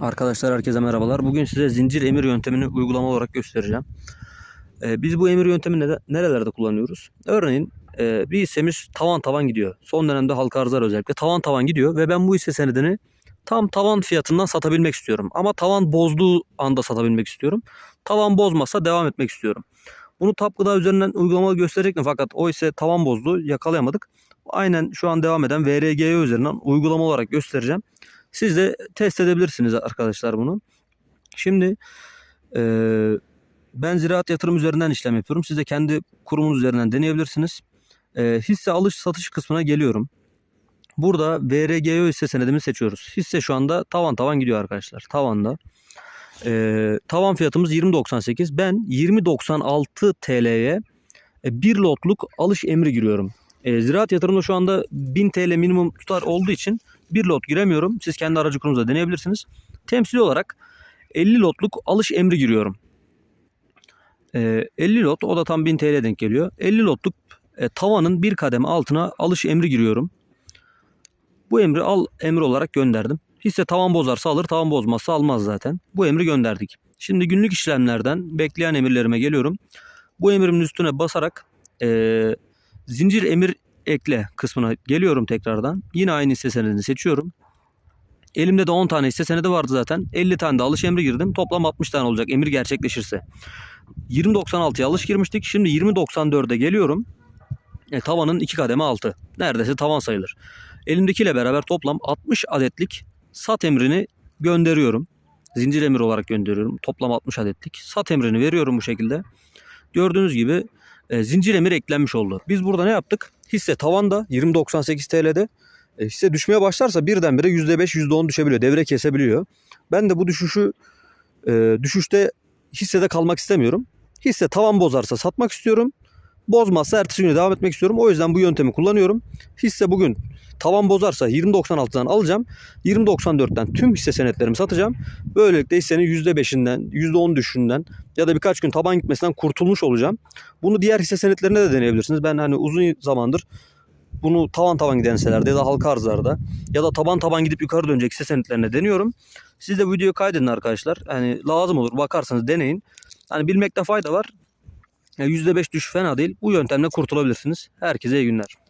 Arkadaşlar herkese merhabalar. Bugün size zincir emir yöntemini uygulama olarak göstereceğim. Ee, biz bu emir yöntemini nede- nerelerde kullanıyoruz? Örneğin e, bir hissemiz tavan tavan gidiyor. Son dönemde halka arzlar özellikle tavan tavan gidiyor ve ben bu hisse senedini tam tavan fiyatından satabilmek istiyorum. Ama tavan bozduğu anda satabilmek istiyorum. Tavan bozmazsa devam etmek istiyorum. Bunu tap gıda üzerinden uygulamalı gösterecektim fakat o ise tavan bozdu yakalayamadık. Aynen şu an devam eden VRGO üzerinden uygulama olarak göstereceğim. Siz de test edebilirsiniz arkadaşlar bunu. Şimdi eee, ben ziraat yatırım üzerinden işlem yapıyorum. Siz de kendi kurumunuz üzerinden deneyebilirsiniz. Eee, hisse alış satış kısmına geliyorum. Burada VRGO hisse senedimi seçiyoruz. Hisse şu anda tavan tavan gidiyor arkadaşlar. Tavanda. Eee, tavan fiyatımız 20.98. Ben 20.96 TL'ye e, bir lotluk alış emri giriyorum. E, ziraat yatırımda şu anda 1000 TL minimum tutar olduğu için bir lot giremiyorum. Siz kendi aracı kurumunuzda deneyebilirsiniz. Temsili olarak 50 lotluk alış emri giriyorum. E, 50 lot o da tam 1000 TL denk geliyor. 50 lotluk e, tavanın bir kademe altına alış emri giriyorum. Bu emri al emri olarak gönderdim. Hisse tavan bozarsa alır, tavan bozmazsa almaz zaten. Bu emri gönderdik. Şimdi günlük işlemlerden bekleyen emirlerime geliyorum. Bu emrimin üstüne basarak e, zincir emir ekle kısmına geliyorum tekrardan. Yine aynı hisse senedini seçiyorum. Elimde de 10 tane hisse senedi vardı zaten. 50 tane de alış emri girdim. Toplam 60 tane olacak emir gerçekleşirse. 20.96'ya alış girmiştik. Şimdi 20.94'e geliyorum. E, tavanın 2 kademe altı. Neredeyse tavan sayılır. Elimdekiyle beraber toplam 60 adetlik sat emrini gönderiyorum. Zincir emir olarak gönderiyorum. Toplam 60 adetlik. Sat emrini veriyorum bu şekilde. Gördüğünüz gibi e, zincir emir eklenmiş oldu. Biz burada ne yaptık? Hisse tavanda 20.98 TL'de. E, hisse düşmeye başlarsa birdenbire %5 %10 düşebiliyor. Devre kesebiliyor. Ben de bu düşüşü e, düşüşte hissede kalmak istemiyorum. Hisse tavan bozarsa satmak istiyorum. Bozmazsa ertesi güne devam etmek istiyorum. O yüzden bu yöntemi kullanıyorum. Hisse bugün tavan bozarsa 20.96'dan alacağım. 20.94'ten tüm hisse senetlerimi satacağım. Böylelikle hissenin %5'inden, %10 düşüşünden ya da birkaç gün taban gitmesinden kurtulmuş olacağım. Bunu diğer hisse senetlerine de deneyebilirsiniz. Ben hani uzun zamandır bunu tavan tavan giden hisselerde ya da halka arzlarda ya da taban taban gidip yukarı dönecek hisse senetlerine deniyorum. Siz de bu videoyu kaydedin arkadaşlar. Hani lazım olur bakarsanız deneyin. Hani bilmekte fayda var. Ya %5 düşüş fena değil. Bu yöntemle kurtulabilirsiniz. Herkese iyi günler.